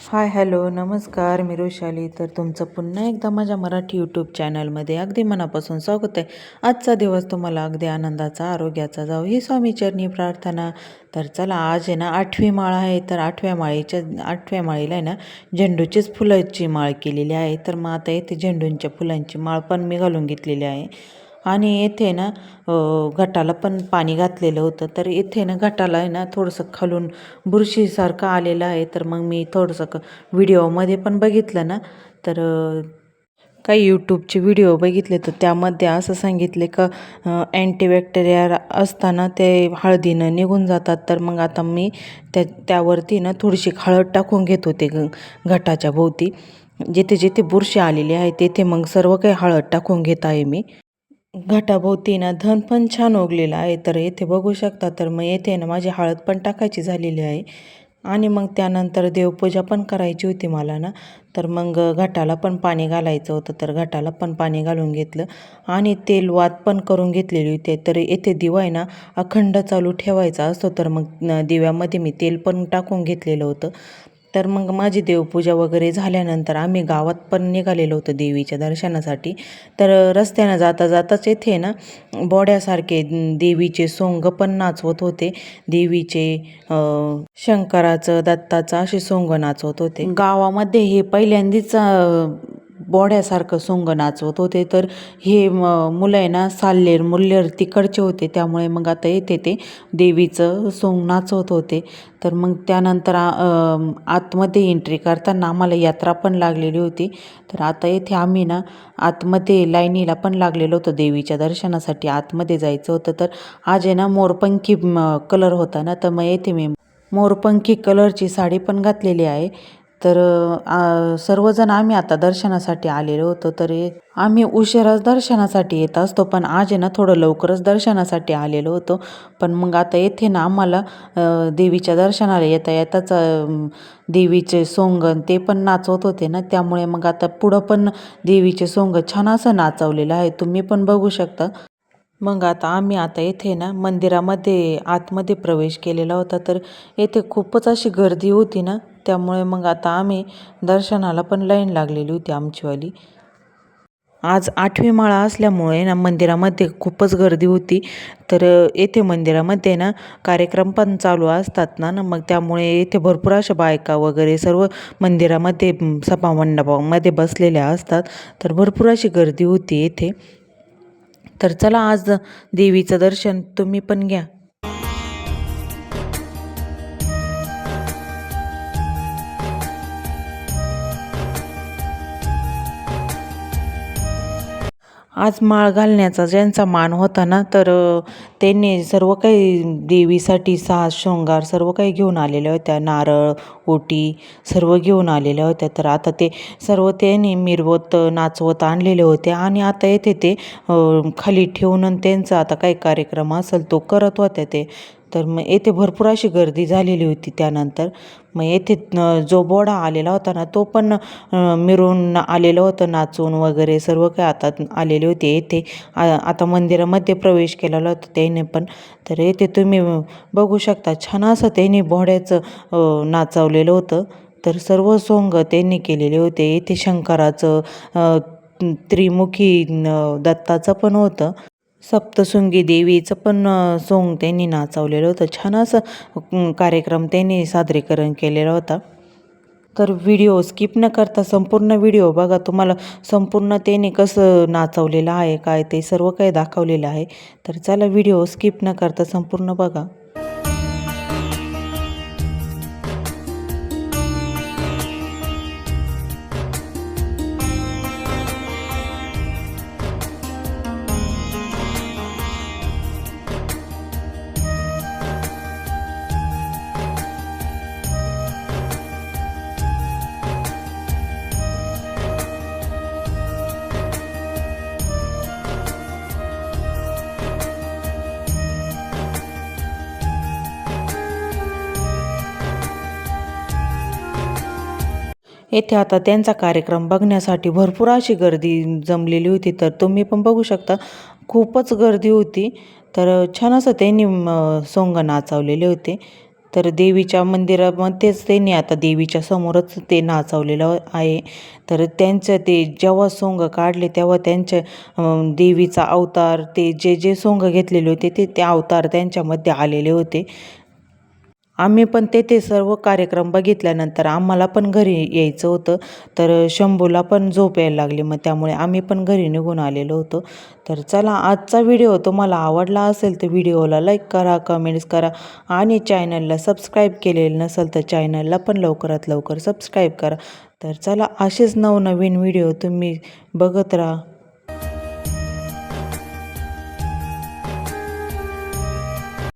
Hi hello नमस्कार मी रोशाली. तर तुमचं पुन्हा एकदा माझ्या मराठी यूट्यूब चॅनलमध्ये अगदी मनापासून स्वागत आहे. आजचा दिवस तुम्हाला अगदी आनंदाचा आरोग्याचा जाऊ ही स्वामीचरणी प्रार्थना. तर चला आज आहे ना आठवी माळ आहे. तर आठव्या माळीच्या आठव्या माळीला आहे ना झेंडूचीच फुलाची माळ केलेली आहे. तर मग आता येथे झेंडूंच्या फुलांची माळ पण मी घालून घेतलेली आहे. आणि येथे ना घटाला पण पाणी घातलेलं होतं. तर इथे ना घटाला आहे ना थोडंसं खालून बुरशीसारखं आलेलं आहे. तर मग मी थोडंसं क व्हिडिओमध्ये पण बघितलं ना. तर काही यूट्यूबचे व्हिडिओ बघितले. तर त्यामध्ये असं सांगितले का अँटीबॅक्टेरिया असताना ते हळदीनं निघून जातात. तर मग आता मी त्या त्यावरती ना थोडीशी हळद टाकून घेत होते ग घटाच्या भोवती. जिथे जिथे बुरशी आलेली आहे तेथे मग सर्व काही हळद टाकून घेत आहे मी. घटाभोवती ना धन पण छान उगलेलं आहे. तर येथे बघू शकता तर मग येथे ना माझी हळद पण टाकायची झालेली आहे. आणि मग त्यानंतर देवपूजा पण करायची होती मला ना. तर मग घटाला पण पाणी घालायचं होतं तर घटाला पण पाणी घालून घेतलं. आणि तेल वात पण करून घेतलेली होती. तर येथे दिवा आहे ना अखंड चालू ठेवायचा असतो. तर मग दिव्यामध्ये मी तेल पण टाकून घेतलेलं होतं. तर मग माझी देवपूजा वगैरे झाल्यानंतर आम्ही गावात पण निघालेलो होतो देवीच्या दर्शनासाठी. तर रस्त्यानं जाता जाताच येथे ना बोड्यासारखे देवीचे सोंग पण नाचवत होते. देवीचे शंकराचं दत्ताचं असे सोंग नाचवत होते. गावामध्ये हे पहिल्यांदाच बोड्यासारखं सोंग नाचवत होते. तर हे म- मुलं आहे ना साल्लेर मुल्लेर तिकडचे होते. त्यामुळे मग आता येते ते देवीचं सोंग नाचवत होते. तर मग त्यानंतर आतमध्ये एंट्री करताना आम्हाला यात्रा पण लागलेली होती. तर आता येथे आम्ही ना आतमध्ये लाईनीला पण लागलेलो होतो देवीच्या दर्शनासाठी. आतमध्ये जायचं होतं. तर आज आहे ना मोरपंखी कलर होता ना. तर मग येथे मी मोरपंखी कलरची साडी पण घातलेली आहे. तर सर्वजण आम्ही आता दर्शनासाठी आलेलो होतो तर आम्ही उशिराच दर्शनासाठी येत असतो पण आज आहे ना थोडं लवकरच दर्शनासाठी आलेलो होतो. पण मग आता येथे ना आम्हाला देवीच्या दर्शनाला येता येताच देवीचे सोंग ते पण नाचवत होते ना त्यामुळे मग आता पुढं पण देवीचे सोंग छान असं नाचवलेलं आहे. तुम्ही पण बघू शकता. मग आता आम्ही आता येथे ना मंदिरामध्ये आतमध्ये प्रवेश केलेला होता तर येथे खूपच अशी गर्दी होती ना. त्यामुळे मग आता आम्ही दर्शनाला पण लाईन लागलेली होती आमचीवाली. आज आठवी माळा असल्यामुळे ना मंदिरामध्ये खूपच गर्दी होती. तर येथे मंदिरामध्ये ना कार्यक्रम पण चालू असतात ना ना मग त्यामुळे येथे भरपूर अशा बायका वगैरे सर्व मंदिरामध्ये सभामंडपामध्ये बसलेल्या असतात. तर भरपूर अशी गर्दी होती येथे. तर चला आज देवीचं दर्शन तुम्ही पण घ्या. आज माळ घालण्याचा ज्यांचा मान होता ना तर त्यांनी सर्व काही देवीसाठी साज शृंगार सर्व काही घेऊन आलेल्या होत्या. नारळ ओटी सर्व घेऊन आलेल्या होत्या. तर आता ते सर्व त्यांनी मिरवत नाचवत आणलेले होते आणि आता येथे ते खाली ठेवून आणि त्यांचा आता काही कार्यक्रम असेल तो करत होत्या ते. तर मग येथे भरपूर अशी गर्दी झालेली होती त्यानंतर. मग येथे जो बोडा आलेला होता ना तो पण मिरून आलेलं होतं नाचून वगैरे सर्व काही आता आलेले होते येथे. आता मंदिरामध्ये प्रवेश केलेला होता त्याने पण. तर येथे तुम्ही बघू शकता छान असं त्यांनी बोड्याचं नाचवलेलं होतं. तर सर्व सोंग त्यांनी केलेले होते. येथे शंकराचं त्रिमुखी दत्ताचं पण होतं. सप्तशृंगी देवीचं पण सोंग त्यांनी नाचवलेलं होतं. छान असं कार्यक्रम त्यांनी सादरीकरण केलेला होता. तर व्हिडिओ स्किप न करता संपूर्ण व्हिडिओ बघा. तुम्हाला संपूर्ण त्याने कसं नाचवलेलं आहे काय ते सर्व काही दाखवलेलं आहे. तर चला व्हिडिओ स्किप न करता संपूर्ण बघा. येथे आता त्यांचा कार्यक्रम बघण्यासाठी भरपूर अशी गर्दी जमलेली होती. तर तुम्ही पण बघू शकता खूपच गर्दी होती. तर छान असं त्यांनी सोंग नाचवलेले होते. तर देवीच्या मंदिरामध्येच त्यांनी आता देवीच्या समोरच ते नाचवलेलं आहे. तर त्यांचं ते जेव्हा सोंग काढले तेव्हा त्यांच्या देवीचा अवतार ते जे जे सोंग घेतलेले होते ते ते अवतार त्यांच्यामध्ये आलेले होते. आम्ही पण तेथे सर्व कार्यक्रम बघितल्यानंतर आम्हाला पण घरी यायचं होतं. तर शंभूला पण झोप यायला लागली. मग त्यामुळे आम्ही पण घरी निघून आलेलो होतो. तर चला आजचा व्हिडिओ तुम्हाला आवडला असेल तर व्हिडिओला लाईक करा कमेंट्स करा आणि चॅनलला सबस्क्राईब केलेलं नसेल तर चॅनलला पण लवकरात लवकर सबस्क्राईब करा. तर चला असेच नवनवीन व्हिडिओ तुम्ही बघत राहा.